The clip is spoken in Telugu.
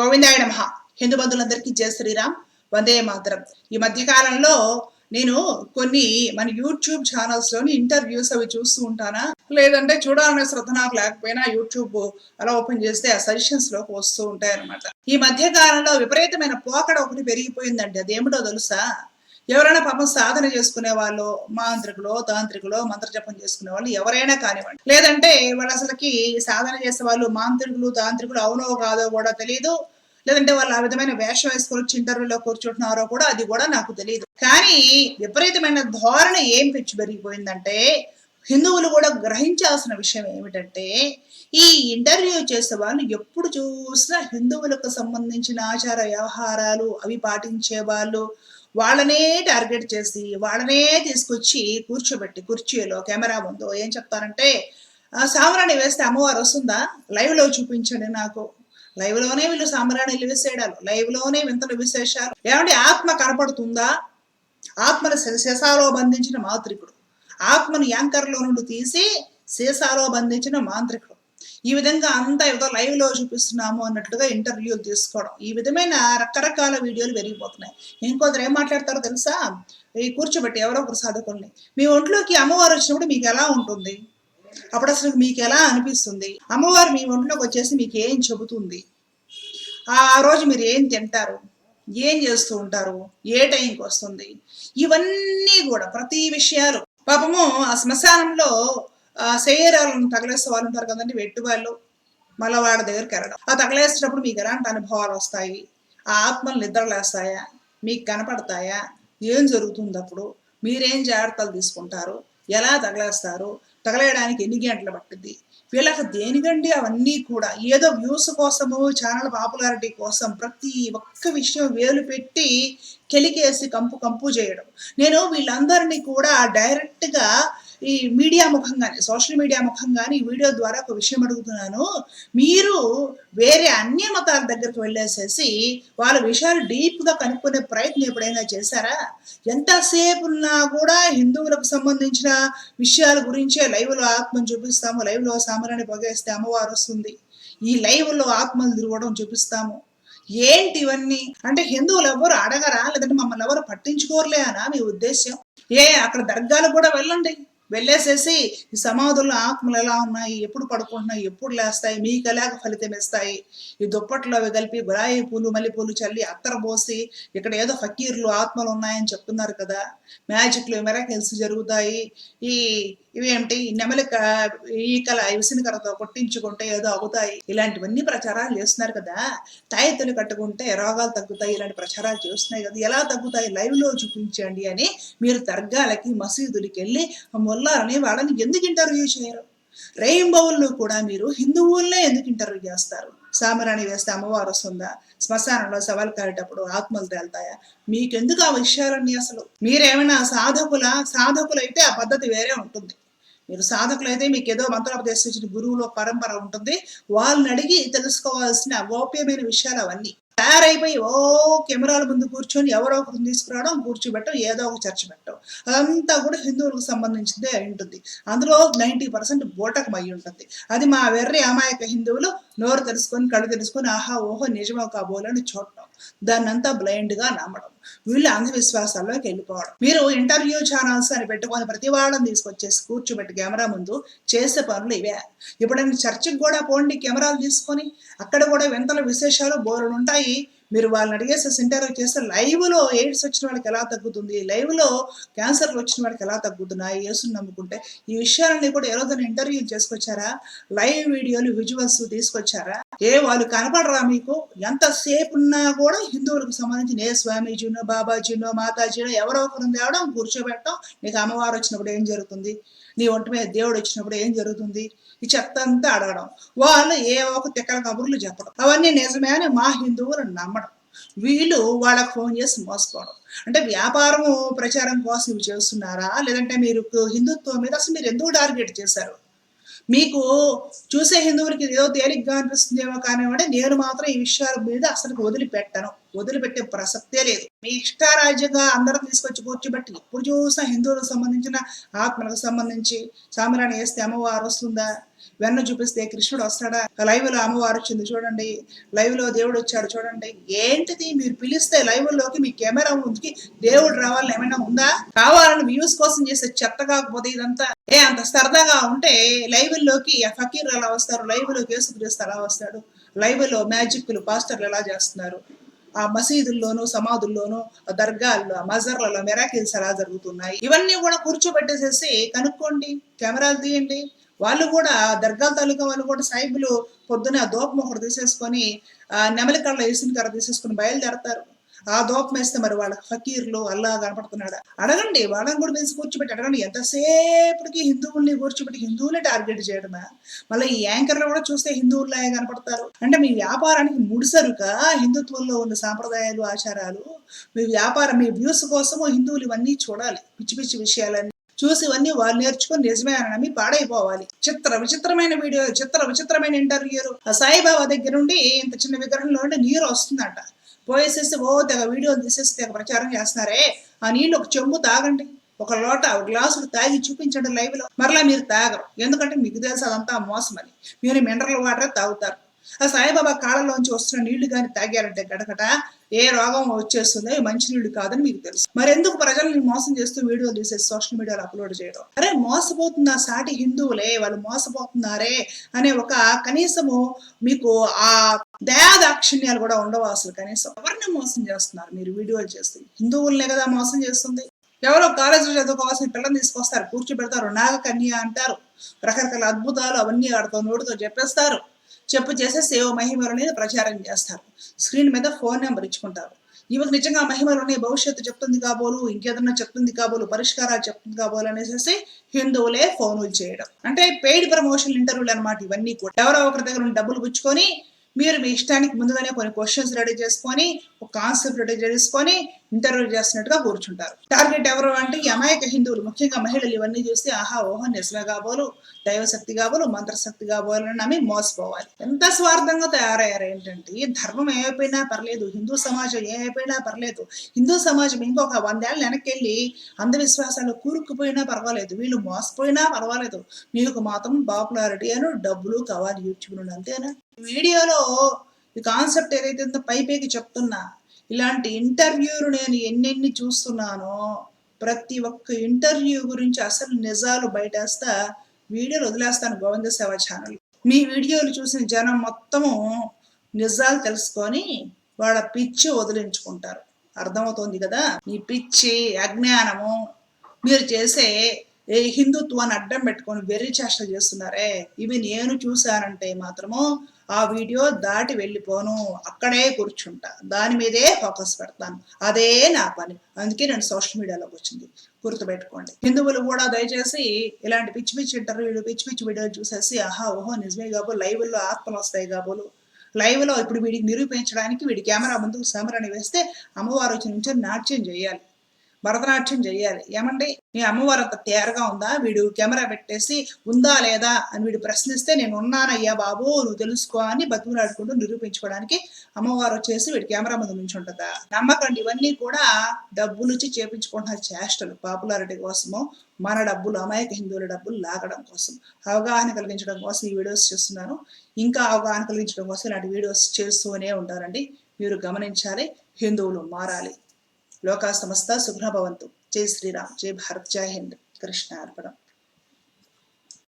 గోవిందాయ నమ. హిందూ బంధువులందరికీ జయ శ్రీరామ్. వందే మాతరం. ఈ మధ్య కాలంలో నేను కొన్ని మన యూట్యూబ్ ఛానల్స్లోని ఇంటర్వ్యూస్ అవి చూస్తూ ఉంటానా? లేదంటే చూడాలనే శ్రద్ధ నాకు లేకపోయినా యూట్యూబ్ అలా ఓపెన్ చేస్తే ఆ సజెషన్స్లోకి వస్తూ ఉంటాయి అనమాట ఈ మధ్య కాలంలో విపరీతమైన పోకడ ఒకటి పెరిగిపోయిందండి. అదేమిటో తెలుసా? ఎవరైనా పాపం సాధన చేసుకునే వాళ్ళు మాంత్రికులో తాంత్రికులు మంత్రజపం చేసుకునే వాళ్ళు ఎవరైనా కానివ్వండి. లేదంటే వాళ్ళు అసలుకి సాధన చేసే వాళ్ళు మాంత్రికులు తాంత్రికులు అవునో కాదో కూడా తెలియదు లేదంటే వాళ్ళు ఆ విధమైన వేషం వేసుకొని వచ్చి ఇంటర్వ్యూలో కూర్చుంటున్నారో కూడా అది కూడా నాకు తెలియదు కానీ విపరీతమైన ధోరణి ఏం పెంచి పెరిగిపోయిందంటే హిందువులు కూడా గ్రహించాల్సిన విషయం ఏమిటంటే ఈ ఇంటర్వ్యూ చేసే వాళ్ళు ఎప్పుడు చూసినా హిందువులకు సంబంధించిన ఆచార వ్యవహారాలు అవి పాటించే వాళ్ళు వాళ్ళనే టార్గెట్ చేసి వాళ్ళనే తీసుకొచ్చి కూర్చోబెట్టి కుర్చీలో కెమెరా ఉందో ఏం చెప్తారంటే "ఆ, వేస్తే అమ్మవారు వస్తుందా? లైవ్లో చూపించండి నాకు. లైవ్లోనే వీళ్ళు సామరాణి విసేయడాలు. లైవ్లోనే వింతలు విశేషాలు. ఏమంటే ఆత్మ కనపడుతుందా? ఆత్మను శ- బంధించిన మాంత్రికుడు. ఆత్మను యాంకర్లో నుండి తీసి సీసాలో బంధించిన మాంత్రికుడు. ఈ విధంగా అంతా ఏదో లైవ్లో చూపిస్తున్నాము అన్నట్లుగా ఇంటర్వ్యూలు తీసుకోవడం. ఈ విధమైన రకరకాల వీడియోలు పెరిగిపోతున్నాయి ఇంకొందరు ఏం మాట్లాడతారో తెలుసా? ఈ కూర్చోబెట్టి ఎవరో ఒకరు సాధకుల్ని. మీ ఒంట్లోకి అమ్మవారు వచ్చినప్పుడు మీకు ఎలా ఉంటుంది? అప్పుడు అసలు మీకు ఎలా అనిపిస్తుంది? అమ్మవారు మీ ఒంట్లోకి వచ్చేసి మీకు ఏం చెబుతుంది? ఆ రోజు మీరు ఏం తింటారు? ఏం చేస్తూ ఉంటారు? ఏ టైంకి వస్తుంది? ఇవన్నీ కూడా ప్రతి విషయాలు. పాపము ఆ శ్మశానంలో శరీరాలను తగలేసే వాళ్ళు ఉంటారు కదండి వెట్టు వాళ్ళు మళ్ళీ వాళ్ళ దగ్గరికి వెళ్ళడం. ఆ తగలేసేటప్పుడు మీకు ఎలాంటి అనుభవాలు వస్తాయి? ఆ ఆత్మలు నిద్రలేస్తాయా? మీకు కనపడతాయా? ఏం జరుగుతుంది అప్పుడు? మీరేం జాగ్రత్తలు తీసుకుంటారు? ఎలా తగలేస్తారు? తగలేయడానికి ఎన్ని గంటలు పట్టింది వీళ్ళకి దేనికండి అవన్నీ కూడా? ఏదో వ్యూస్ కోసము ఛానల్ పాపులారిటీ కోసం ప్రతి ఒక్క విషయం వేలు పెట్టి కెలికేసి కంపు కంపు చేయడం. నేను వీళ్ళందరినీ కూడా డైరెక్ట్గా ఈ మీడియా ముఖంగానే సోషల్ మీడియా ముఖంగానే ఈ వీడియో ద్వారా ఒక విషయం అడుగుతున్నాను. మీరు వేరే అన్య మతాల దగ్గరికి వెళ్ళేసేసి వాళ్ళ విషయాలు డీప్గా కనుక్కునే ప్రయత్నం ఎప్పుడైనా చేశారా? ఎంతసేపు ఉన్నా కూడా హిందువులకు సంబంధించిన విషయాల గురించే లైవ్లో ఆత్మను చూపిస్తాము లైవ్లో సామరాన్ని పొగేస్తే అమ్మవారు వస్తుంది. ఈ లైవ్లో ఆత్మలు తిరగడం చూపిస్తాము. ఏంటి ఇవన్నీ? అంటే హిందువులు ఎవరు అడగరా? లేదంటే మమ్మల్ని ఎవరు పట్టించుకోరులే అనా మీ ఉద్దేశం ఏ అక్కడ దర్గాలు కూడా వెళ్ళండి. వెళ్ళేసేసి ఈ సమాధుల్లో ఆత్మలు ఎలా ఉన్నాయి? ఎప్పుడు పడుకుంటున్నాయి? ఎప్పుడు లేస్తాయి? మీకు ఎలాగ ఫలితం ఇస్తాయి? ఈ దుప్పట్లో అవి కలిపి గులాయి పూలు మల్లెపూలు చల్లి అత్తర పోసి ఇక్కడ ఏదో ఫకీర్లు ఆత్మలు ఉన్నాయని చెప్తున్నారు కదా? మ్యాజిక్లు మెరకల్స్ జరుగుతాయి. ఈ ఇవేమిటి నెమలి క- ఈకల విసినకరతో కొట్టించుకుంటే ఏదో అవుతాయి. ఇలాంటివన్నీ ప్రచారాలు చేస్తున్నారు కదా? తాయెత్తులు కట్టుకుంటే రోగాలు తగ్గుతాయి. ఇలాంటి ప్రచారాలు చేస్తున్నాయి కదా? ఎలా తగ్గుతాయి? లైవ్లో చూపించండి అని మీరు దర్గాలకి మసీదులకి వెళ్ళి మొల్ల ఉన్నారని వాళ్ళని ఎందుకు ఇంటర్వ్యూ చేయరు? రెయిన్బోవుల్లో కూడా మీరు హిందువులనే ఎందుకు ఇంటర్వ్యూ చేస్తారు? సామరాణి వేస్తే అమ్మవారు వస్తుందా? శ్మశానంలో సవాల్ కారేటప్పుడు ఆత్మలు తేలుతాయా? మీకెందుకు ఆ విషయాలన్నీ అసలు? మీరేమైనా సాధకుల? సాధకులైతే ఆ పద్ధతి వేరే ఉంటుంది. మీరు సాధకులైతే మీకు ఏదో మంత్రోపదేశించిన గురువులో పరంపర ఉంటుంది. వాళ్ళని అడిగి తెలుసుకోవాల్సిన గోప్యమైన విషయాలు అవన్నీ. తయారైపోయి ఓ కెమెరాల ముందు కూర్చొని ఎవరో ఒకరిని తీసుకురావడం కూర్చోబెట్టడం ఏదో ఒక చర్చ పెట్టడం. అదంతా కూడా హిందువులకు సంబంధించిందే అయి ఉంటుంది. అందులో నైంటీ పర్సెంట్ బోటకం అయి ఉంటుంది. అది మా వెర్రి అమాయక హిందువులు నోరు తెలుసుకొని కళ్ళు తెలుసుకొని ఆహా ఓహో నిజమో కాబోలని చూడటం. దాన్నంతా బ్లైండ్గా నమ్మడం. వీళ్ళు అంధవిశ్వాసాల్లోకి వెళ్ళిపోవడం. మీరు ఇంటర్వ్యూ ఛానల్స్ అని పెట్టుకొని ప్రతి వాళ్ళని తీసుకొచ్చేసి కూర్చోబెట్టి కెమెరా ముందు చేసే పనులు ఇవే. ఇప్పుడైనా చర్చికి కూడా పోండి కెమెరాలు తీసుకొని. అక్కడ కూడా వింతల విశేషాలు బోరులు ఉంటాయి. మీరు వాళ్ళని అడిగేసేసి ఇంటర్వ్యూ చేస్తే లైవ్లో ఎయిడ్స్ వచ్చిన వాళ్ళకి ఎలా తగ్గుతుంది? లైవ్లో క్యాన్సర్లు వచ్చిన వాళ్ళకి ఎలా తగ్గుతున్నాయి? యేసుని నమ్ముకుంటే ఈ విషయాలన్నీ కూడా ఏ రోజున ఇంటర్వ్యూ చేసుకొచ్చారా? లైవ్ వీడియోలు విజువల్స్ తీసుకొచ్చారా? ఏ వాళ్ళు కనపడరా మీకు? ఎంతసేపు ఉన్నా కూడా హిందువులకు సంబంధించిన ఏ స్వామీజీనో బాబాజీనో మాతాజీనో ఎవరో ఒకరు తేవడం కూర్చోబెట్టడం మీకు అమ్మవారు వచ్చినప్పుడు ఏం జరుగుతుంది? నీ ఒంటి మీద దేవుడు వచ్చినప్పుడు ఏం జరుగుతుంది? ఈ చెత్త అంతా అడగడం. వాళ్ళు ఏ ఒక తిక్కల కబుర్లు చెప్పడం. అవన్నీ నిజమే అని మా హిందువులు నమ్మడం. వీళ్ళు వాళ్ళకు ఫోన్ చేసి మోసపోవడం అంటే వ్యాపారము ప్రచారం కోసం ఇవి చేస్తున్నారా? లేదంటే మీరు హిందుత్వం మీద అసలు మీరు ఎందుకు టార్గెట్ చేశారు? మీకు చూసే హిందువులకి ఏదో తేలిగ్గా అనిపిస్తుందేమో కానివ్వండి నేను మాత్రం ఈ విషయాల మీద అసలు వదిలిపెట్టను. వదిలిపెట్టే ప్రసక్తే లేదు. మీ ఇష్టారాజ్యంగా అందరూ తీసుకొచ్చి కూర్చోబెట్టి ఇప్పుడు చూసిన హిందువులకు సంబంధించిన ఆత్మలకు సంబంధించి సామరాన్ని వేస్తే అమ్మవారు వస్తుందా? వెన్న చూపిస్తే కృష్ణుడు వస్తాడా? లైవ్లో అమ్మవారు వచ్చింది చూడండి. లైవ్లో దేవుడు వచ్చాడు చూడండి. ఏంటిది? మీరు పిలిస్తే లైవ్లోకి మీ కెమెరా ముందుకి దేవుడు రావాలని ఏమైనా ఉందా? కావాలని వ్యూస్ కోసం చేసే చెత్త కాకపోతే ఇదంతా. ఏ అంత సరదాగా ఉంటే లైవ్లోకి ఆ ఫకీర్ ఎలా వస్తారు లైవ్లోకి యేసుక్రీస్తు ఎలా వస్తాడు? లైవ్లో మ్యాజిక్లు పాస్టర్లు ఎలా చేస్తున్నారు? ఆ మసీదుల్లోనూ సమాధుల్లోనూ దర్గాల్లో మజర్లలో మెరాకిల్స్ ఎలా జరుగుతున్నాయి? ఇవన్నీ కూడా కూర్చోబెట్టేసేసి కనుక్కోండి. కెమెరాలు తీయండి. వాళ్ళు కూడా దర్గాల తాలూకా వాళ్ళు కూడా సాయిబులు పొద్దున ఆ దూపం ఒకటి తీసేసుకొని ఆ నెమలి కళ్ళ వేసిన కర్ర తీసేసుకొని బయలుదేరతారు. ఆ దూపం వేస్తే మరి వాళ్ళ ఫకీర్లు అల్లా కనపడుతున్నాడు. అడగండి వాళ్ళని కూడా తెలిసి కూర్చోబెట్టి అడగండి ఎంతసేపటికి హిందువుల్ని కూర్చోబెట్టి హిందువులే టార్గెట్ చేయడమా? మళ్ళీ ఈ యాంకర్లు కూడా చూస్తే హిందువుల్లాగే కనపడతారు. అంటే మీ వ్యాపారానికి ముడిసరుక హిందుత్వంలో ఉన్న సాంప్రదాయాలు ఆచారాలు మీ వ్యాపారం మీ వ్యూస్ కోసము హిందువులు ఇవన్నీ చూడాలి. పిచ్చి పిచ్చి విషయాలన్నీ చూసి ఇవన్నీ వాళ్ళు నేర్చుకుని నిజమే అని నమ్మి పాడైపోవాలి. చిత్ర విచిత్రమైన వీడియో చిత్ర విచిత్రమైన ఇంటర్వ్యూలు. ఆ సాయిబాబా దగ్గర నుండి ఇంత చిన్న విగ్రహంలో నుండి నీరు వస్తుందంట. పోయేసేసి ఓ తెగ వీడియోలు తీసేసి తెగ ప్రచారం చేస్తున్నారే ఆ నీళ్ళు ఒక చెంబు తాగండి. ఒక లోట ఒక గ్లాసులు తాగి చూపించండి లైవ్లో మరలా మీరు తాగరు. ఎందుకంటే మీకు తెలుసు అదంతా మోసమని. మీరు మినరల్ వాటర్ తాగుతారు. ఆ సాయిబాబా కాళ్ళలోంచి వస్తున్న నీళ్ళు కానీ తాగారంటే గడగట ఏ రోగం వచ్చేస్తుందో మంచి నీళ్ళు కాదని మీకు తెలుసు. మరి ఎందుకు ప్రజల్ని మోసం చేస్తూ వీడియోలు తీసేసి సోషల్ మీడియాలో అప్లోడ్ చేయడం? అరే మోసపోతున్న సాటి హిందువులే వాళ్ళు మోసపోతున్నారే అనే ఒక కనీసము మీకు ఆ దయాదాక్షిణ్యాలు కూడా ఉండవు అసలు కనీసం. ఎవరిని మోసం చేస్తున్నారు మీరు వీడియోలు చేస్తే? హిందువులనే కదా మోసం చేస్తుంది. ఎవరో కాలేజీలో చదువుకోవాల్సిన పిల్లల్ని తీసుకొస్తారు కూర్చోబెడతారు నాగకన్య అంటారు రకరకాల అద్భుతాలు అవన్నీ ఆడుతో నోటితో చెప్పేస్తారు. చెప్పు చేసే సేవ మహిమలు అనేది ప్రచారం చేస్తారు. స్క్రీన్ మీద ఫోన్ నెంబర్ ఇచ్చుకుంటారు. ఈమెకు నిజంగా మహిమలోనే భవిష్యత్తు చెప్తుంది కాబోలు ఇంకేదన్నా చెప్తుంది కాబోలు పరిష్కారాలు చెప్తుంది కాబోలు అనేసి హిందువులే ఫోనులు చేయడం. అంటే పెయిడ్ ప్రమోషన్ ఇంటర్వ్యూలు అనమాట ఇవన్నీ కూడా. ఎవరో ఒకరి దగ్గర నుండి డబ్బులు పుచ్చుకొని మీరు మీ ఇష్టానికి ముందుగానే కొన్ని క్వశ్చన్స్ రెడీ చేసుకొని ఒక కాన్సెప్ట్ రెడీ చేసుకొని ఇంటర్వ్యూ చేస్తున్నట్టుగా కూర్చుంటారు. టార్గెట్ ఎవరు అంటే ఈ అమాయక హిందువులు. ముఖ్యంగా మహిళలు ఇవన్నీ చూసి ఆహా ఓహో నిజమే కాబోలు దైవశక్తి కాబోలు మంత్రశక్తి కాబోలు అని నమ్మి మోసపోవాలి. ఎంత స్వార్థంగా తయారయ్యారు ఏంటంటే ఈ ధర్మం ఏమైపోయినా పర్లేదు హిందూ సమాజం ఏమైపోయినా పర్లేదు హిందూ సమాజం ఇంకొక వందేళ్ళు వెనక్కి అంధవిశ్వాసాలు కూరుకుపోయినా పర్వాలేదు వీళ్ళు మోసపోయినా పర్వాలేదు. మీకు మాత్రం పాపులారిటీ అని డబ్బులు కావాలి యూట్యూబ్ నుండి అంతేనా? ఈ వీడియోలో ఈ కాన్సెప్ట్ ఏదైతే ఉందో పై పైకి చెప్తున్నా ఇలాంటి ఇంటర్వ్యూలు నేను ఎన్నెన్ని చూస్తున్నానో ప్రతి ఒక్క ఇంటర్వ్యూ గురించి అసలు నిజాలు బయటేస్తా వీడియోలు వదిలేస్తాను గోవింద సేవ ఛానల్. మీ వీడియోలు చూసిన జనం మొత్తము నిజాలు తెలుసుకొని వాళ్ళ పిచ్చి వదిలించుకుంటారు. అర్థమవుతోంది కదా? మీ పిచ్చి అజ్ఞానము మీరు చేసే ఏ హిందుత్వాన్ని అడ్డం పెట్టుకొని వెర్రి చేష్టలు చేస్తున్నారే? ఇవి నేను చూశానంటే మాత్రము ఆ వీడియో దాటి వెళ్ళిపోను అక్కడే కూర్చుంటా. దాని మీదే ఫోకస్ పెడతాను. అదే నా పని. అందుకే నేను సోషల్ మీడియాలోకి వచ్చింది. గుర్తుపెట్టుకోండి. హిందువులు కూడా దయచేసి ఇలాంటి పిచ్చి పిచ్చి ఇంటర్వ్యూలు పిచ్చి పిచ్చి వీడియోలు చూసేసి ఆహా ఓహో నిజమే కాబోలు లైవ్లో ఆత్మలు వస్తాయి కాబోలు లైవ్లో ఇప్పుడు వీడికి నిరూపించడానికి వీడి కెమెరా ముందుకు సమరణ వేస్తే అమ్మవారు వచ్చి నుంచి నాట్యం చేయాలి. భరతనాట్యం చేయాలి ఏమండి? మీ అమ్మవారు అంత తేరగా ఉందా? వీడు కెమెరా పెట్టేసి ఉందా లేదా అని వీడు ప్రశ్నిస్తే నేను ఉన్నానయ్యా బాబు నువ్వు తెలుసుకో అని బతుకులాడుకుంటూ నిరూపించుకోవడానికి అమ్మవారు వచ్చేసి వీడి కెమెరా ముందు నుంచి ఉంటుందా నమ్మకండి ఇవన్నీ కూడా డబ్బులు ఇచ్చి చేపించుకుంటున్న చేష్టలు. పాపులారిటీ కోసము మన డబ్బులు అమాయక హిందువుల డబ్బులు లాగడం కోసం. అవగాహన కలిగించడం కోసం ఈ వీడియోస్ చేస్తున్నాను. ఇంకా అవగాహన కలిగించడం కోసం ఇలాంటి వీడియోస్ చేస్తూనే ఉంటారండి మీరు గమనించాలి హిందువులు మారాలి. లోకా సమస్త శుభ్రభవంతు జై శ్రీరామ్. జై భారత్. జై హింద్. కృష్ణ అర్పణం.